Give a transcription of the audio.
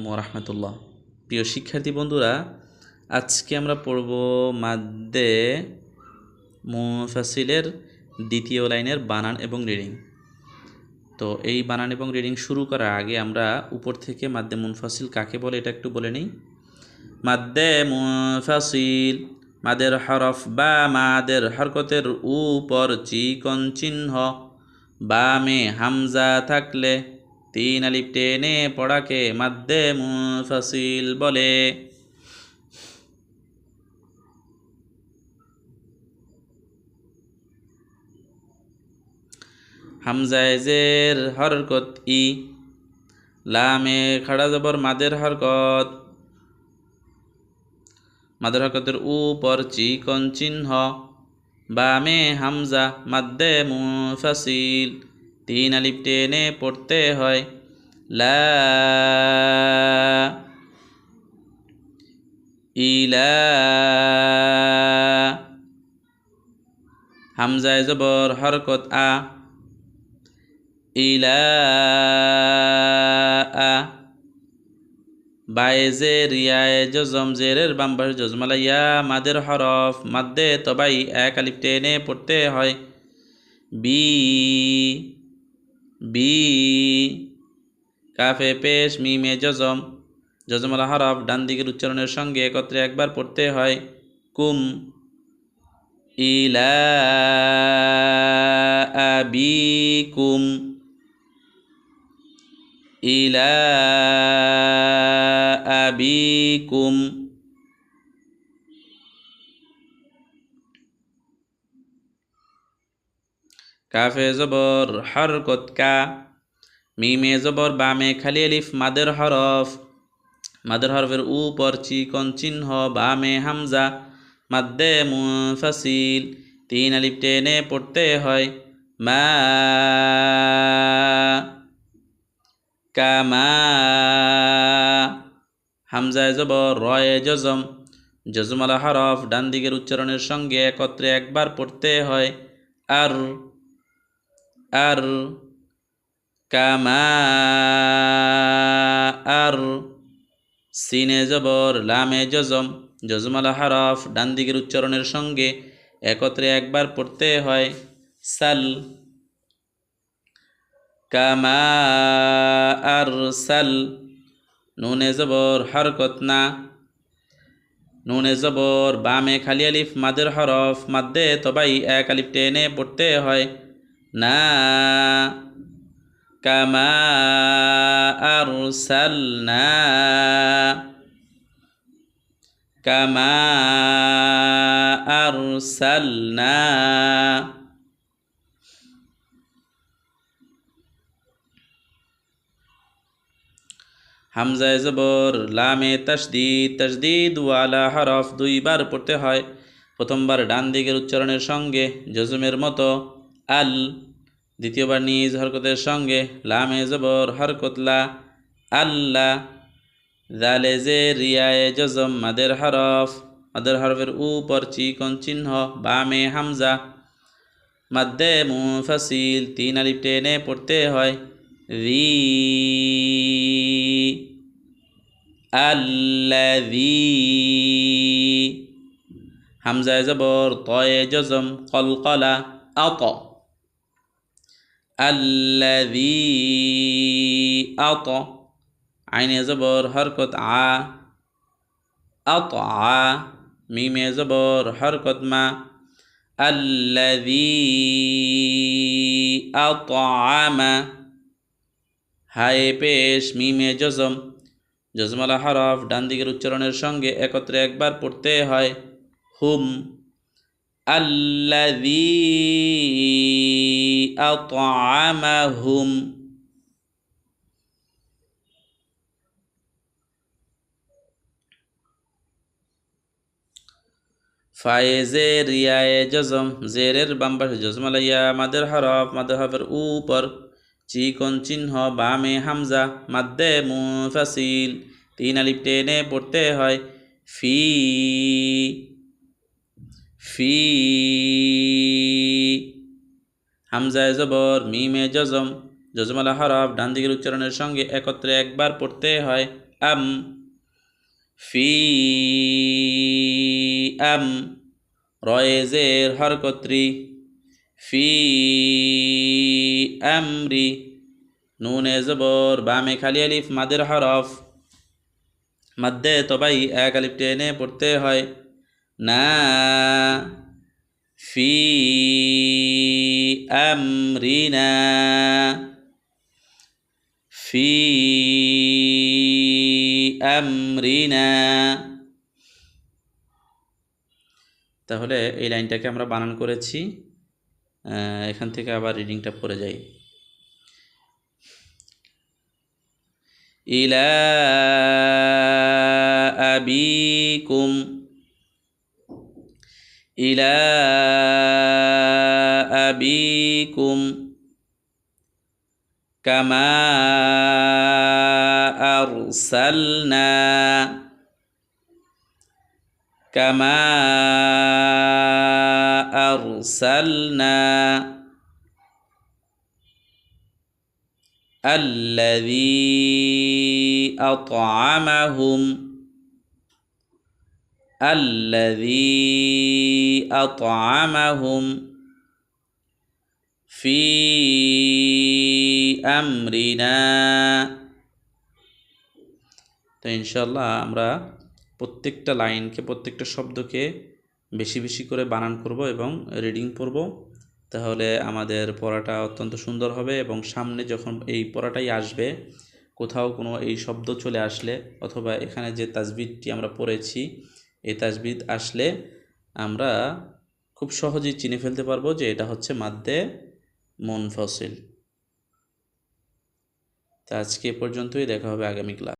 আলাইকুম ওরহমতুল্লাহ। প্রিয় শিক্ষার্থী বন্ধুরা, আজকে আমরা পড়ব মাদ্দে মুফাসিলের দ্বিতীয় লাইনের বানান এবং রিডিং। তো এই বানান এবং রিডিং শুরু করার আগে আমরা উপর থেকে মাদ্দে মুনফাসিল কাকে বলে এটা একটু বলে নিই। মাদ্দে মুনফাসিল মাদের হরফ বা, মাদের হরকতের উপর চিকন চিহ্ন বা বামে হামজা থাকলে তিন আলিফ টেনে পড়াকে মাদ্দে মুনফাসিল বলে। হামজায় জের হরকত ই, লামে খাড়া জবর মাদের হরকত। মাদের হরকতের উপর চিকন চিহ্ন, বামে হামজা মাদ্দে মুফাসিল তিন আলিফ টেনে পড়তে হয়। লা ইলা হামজায় জবর হরকত আ। ইলা আ বায়েজে রিয়ায় জজম, জেরের বাম্বার জজমালা ইয়া মাদের হরফ, মাদ্দে তবাই, এক আলিফ টেনে পড়তে হয়। বি বি কাফে পেশ, মিমে জজম। জজমালা হরফ ডান দিকের উচ্চারণের সঙ্গে একত্রে একবার পড়তে হয়। কুম। ইলা আবিকুম। ইলা আবিকুম। কাফে জবর হরকত কা। মিমে জবর, বামে খালি আলিফ, মাদের হরফ। মাদের হরফের উপর চিকন চিহ্ন, বামে হামজা। মাদ্দে মুফাসিল তিন আলিফ টেনে পড়তে হয়। মা কামা হামজায় জবর, রয়ে জজম। জজমালা হরফ ডান দিকের উচ্চারণের সঙ্গে একত্রে একবার পড়তে হয়। আর আর কামা আর সিনে জবর, লামে জজম, জজমালা হরফ, ডান দিকের উচ্চারণের সঙ্গে একত্রে একবার পড়তে হয়। সাল কামা আর সাল, নুনে জবর, হরকত না। নুনে জবর, বামে খালি আলিফ, মাদের হরফ, মাদ্দে তবাই, এক আলিফ টেনে পড়তে হয়। না। কামা আর সাল কামা আর সাল না হামজায় জবর, লামে তসদিদ তসদিদ ওয়ালা হরফ দুইবার পড়তে হয়। প্রথমবার ডান দিকের উচ্চারণের সঙ্গে জজুমের মতো। আল, দ্বিতীয়বার নিজ হরকতের সঙ্গে লামে জবর হরকতলা আল্লাহ জালে জে রিয়ায়ে জজম, মাদের হরফ, মাদের হরফের উপর চিকন চিহ্ন, বামে হামজা, মাদ্দে মুফাসিল তিন আলিফ টেনে পড়তে হয়, রি, আল্লাযী, হামজায় জবর তয়ে জজম, কলকলা, আত। আল্লাযী আত, আইনে জবর হরকত আ, আত আ, মিমে জবর হরকত মা, আল্লাযী আতআমা, হায় পেশ মিমে জজম জজমালা হরফ ডান দিকের উচ্চারণের সঙ্গে একত্রে একবার পড়তে হয়, হুম, আল্লাযী আতআমাহুম। ফায়েজে রিয়ায়ে জজম, জেরের বাম্বাস জজমালাইয়া মাদের হরফ, মাদের হরফের উপর, চিকন চিহ্ন, বামে হামজা, মাদ্দে মুফাসিল তিন আলিফ টেনে পড়তে হয় ফি ফি। হামজায় জবর, মিমে জজম, জজমালা হরফ ডান দিকের উচ্চারণের সঙ্গে একত্রে একবার পড়তে হয় আম, ফি, আম রয়েজের হরকত্রি, ফি, আমরি, নুনে জবর, বামে খালি আলিফ, মাদের হরফ, মাদ্দে তবাই, এক আলিফ টেনে পড়তে হয়, না, ফি আমরিনা ফি আমরিনা তাহলে এই লাইনটাকে আমরা বানান করেছি। এখান থেকে আবার রিডিংটা পড়ে যাই। ইলা আবিকুম, ইলা أبيكم كما أرسلنا كما أرسلنا الذي أطعمهم الذي أطعمهم في আমরিনা তো ইনশাল্লাহ আমরা প্রত্যেকটা লাইনকে, প্রত্যেকটা শব্দকে বেশি বেশি করে বানান করব এবং রিডিং পড়ব তাহলে আমাদের পড়াটা অত্যন্ত সুন্দর হবে এবং সামনে যখন এই পড়াটাই আসবে, কোথাও কোনো এই শব্দ চলে আসলে অথবা এখানে যে তাজবিদটি আমরা পড়েছি, এই তাজবিদ আসলে আমরা খুব সহজেই চিনে ফেলতে পারব যে এটা হচ্ছে মাদ্দে মুনফসিল তা আজকে পর্যন্তই দেখা হবে আগামী ক্লাস।